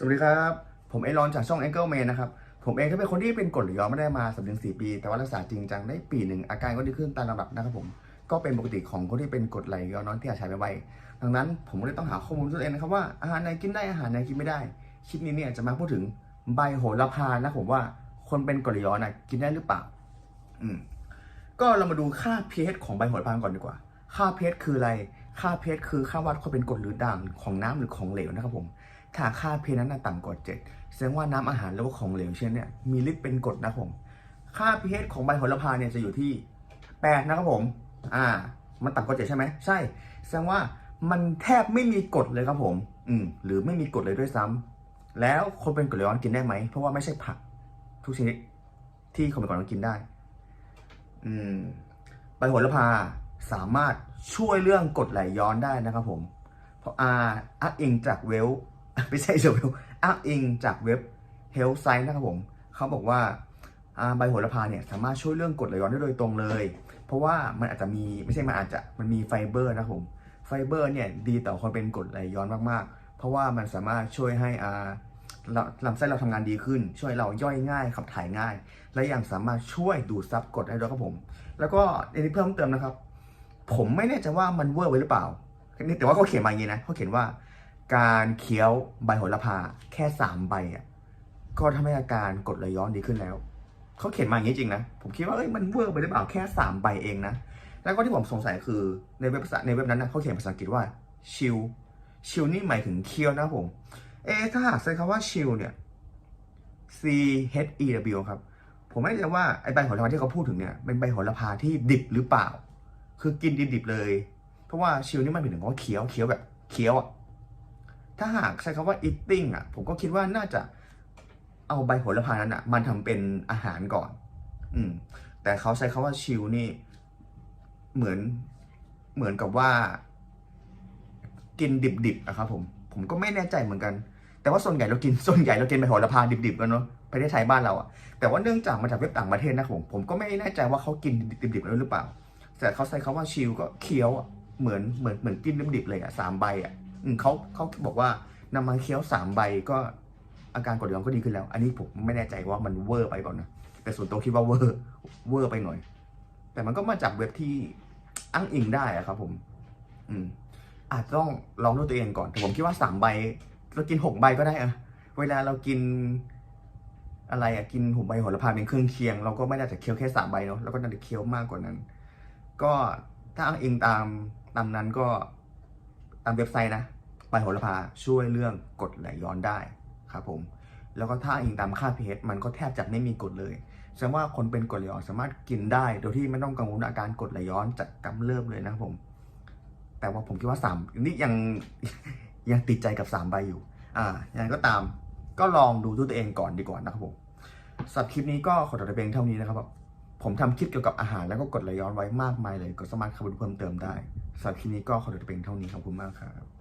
สวัสดีครับ ผมเอรอนจากช่อง Angle Man นะครับ ผมเองก็เป็นคนที่เป็นกรดไหลย้อนไม่ได้มาสามถึงสี่ปี แต่ว่ารักษาจริงจังได้ปีหนึ่งอาการก็ดีขึ้นตามลำดับนะครับผม ก็เป็นปกติของคนที่เป็นกรดไหลย้อนน้อยที่อาจใช้ไม่ไหวดังนั้นผมก็เลยต้องหาข้อมูลตัวเองนะครับว่าอาหารไหนกินได้อาหารไหนกินไม่ได้ คลิปนี้เนี่ยจะมาพูดถึงใบโหระพานะผมว่าคนเป็นกรดไหลย้อนน่ะกินได้หรือเปล่า อืม ก็เรามาดูค่า pH ของใบโหระพาก่อนดีกว่า ค่า pH คืออะไร ค่า pH คือค่าวัดความเป็นกรดหรือด่างของน้ำหรือของเหลวนะครับผม ถ้าค่า pH นั้นต่ำกว่า7แสดงว่าน้ำอาหารแล้วก็ของเหลวเช่นเนี่ยมีฤทธิ์เป็นกรดนะครับผมค่า pH ของใบโหระพาเนี่ยจะอยู่ที่8นะครับผม อ่า มันต่ำกว่า7ใช่ไหมใช่ แสดงว่ามันแทบไม่มีกรดเลยครับผม อืม หรือไม่มีกรดเลยด้วยซ้ำแล้วคนเป็นกรดไหลย้อนกินได้ไหม เพราะว่าไม่ใช่ผักทุกชนิดที่คนเป็นกรดไหลย้อนกินได้ อืม ใบโหระพาสามารถช่วยเรื่องกรดไหลย้อนได้นะครับผม เพราะอาอ้างอิงจากเวล ไม่ใช่เวลอ้างอิงจากเว็บ Health Science นะครับผมเขาบอกว่าใบโหระพาเนี่ยสามารถช่วยเรื่องกรดไหลย้อนได้โดยตรงเลย เพราะว่ามันอาจจะมีไม่ใช่มันอาจจะมันมีไฟเบอร์นะครับผมไฟเบอร์เนี่ยดีต่อคนเป็นกรดไหลย้อนมากๆ เพราะว่ามันสามารถช่วยให้อ่าลำไส้เราทำงานดีขึ้น ช่วยเราย่อยง่ายขับถ่ายง่าย และยังสามารถช่วยดูดซับกรดได้ด้วยครับผม แล้วก็อันนี้เพิ่มเติมนะครับ ผมไม่แน่ใจว่ามันเวอร์ไว้หรือเปล่านี่แต่ว่าเขาเขียนมาอย่างนี้นะเขาเขียนว่า การเคี้ยวใบโหระพาแค่สามใบอะก็ทำให้อาการกดไหลย้อนดีขึ้นแล้ว เขาเขียนมาอย่างนี้จริงนะ ผมคิดว่าเอ้ยมันเวอร์ไปหรือเปล่าแค่สามใบเองนะ แล้วก็ที่ผมสงสัยคือในเว็บในเว็บนั้นนะเขาเขียนภาษาอังกฤษว่าชิลชิลนี่หมายถึงเคี้ยวนะผม เอะถ้าหากใช้คำว่าชิลเนี่ย C H E W ครับ ผมไม่แน่ใจว่าไอ้ใบโหระพาที่เขาพูดถึงเนี่ยเป็นใบโหระพาที่ดิบหรือเปล่า คือกินดิบๆเลย เพราะว่าชิลนี่มันหมายถึงว่าเคี้ยวเคี้ยวแบบเคี้ยวอะ ถ้าหากใช้คำว่า eating อะ ผมก็คิดว่าน่าจะเอาใบโหระพานั้นอะมันทำเป็นอาหารก่อน อืม แต่เขาใช้คำว่าชิลนี่ เหมือนเหมือนกับว่า กินดิบๆอะครับ ผม ผมก็ไม่แน่ใจเหมือนกัน แต่ว่าส่วนใหญ่เรากินส่วนใหญ่เรากินใบโหระพาดิบๆกันเนาะประเทศไทยบ้านเราอะแต่ว่าเนื่องจากมาจากเว็บต่างประเทศนะผมผมก็ไม่แน่ใจว่าเขากินดิบๆแล้วหรือเปล่า แต่เขาใช้คำว่าชิลก็เคี้ยวอะเหมือนเหมือนเหมือนกินดิบๆเลยอะสามใบอะ เขาเขาบอกว่านำมาเคี้ยวสามใบก็อาการกรดไหลย้อนก็ดีขึ้นแล้ว อันนี้ผมไม่แน่ใจว่ามันเวอร์ไปก่อนนะ แต่ส่วนตัวคิดว่าเวอร์เวอร์ไปหน่อย แต่มันก็มาจากเว็บที่อ้างอิงได้อะครับ ผม อืม อาจจะต้องลองด้วยตัวเองก่อนแต่ผมคิดว่าสามใบเรากินหกใบก็ได้อะเวลาเรากินอะไรอะกินหกใบโหระพาเป็นเครื่องเคียง เราก็ไม่ได้จะเคี้ยวแค่สามใบเนาะแล้วก็น่าจะเคี้ยวมากกว่านั้น ก็ถ้าอ้างอิงตามตามนั้นก็ตามเว็บไซต์นะ ใบโหระพาช่วยเรื่องกรดไหลย้อนได้ครับผมแล้วก็ถ้าอิงตามค่า pH มันก็แทบจะไม่มีกรดเลยแสดงว่าคนเป็นกรดไหลย้อนสามารถกินได้ โดยที่ไม่ต้องกังวลอาการกรดไหลย้อนจะกำเริบเลยนะครับผม แต่ว่าผมคิดว่าสามนี่ยังยังติดใจกับสามใบอยู่ อ่ายังไงก็ตามก็ลองดูด้วยตัวเองก่อนดีกว่านะครับผมสำหรับคลิปนี้ก็ขอตัวเพียงเท่านี้นะครับผมทำคลิปเกี่ยวกับอาหารแล้วก็กดไหลย้อนไว้มากมายเลย ก็สามารถเข้าไปดูเพิ่มเติมได้สำหรับคลิปนี้ก็ขอตัวเพียงเท่านี้ขอบคุณมากครับ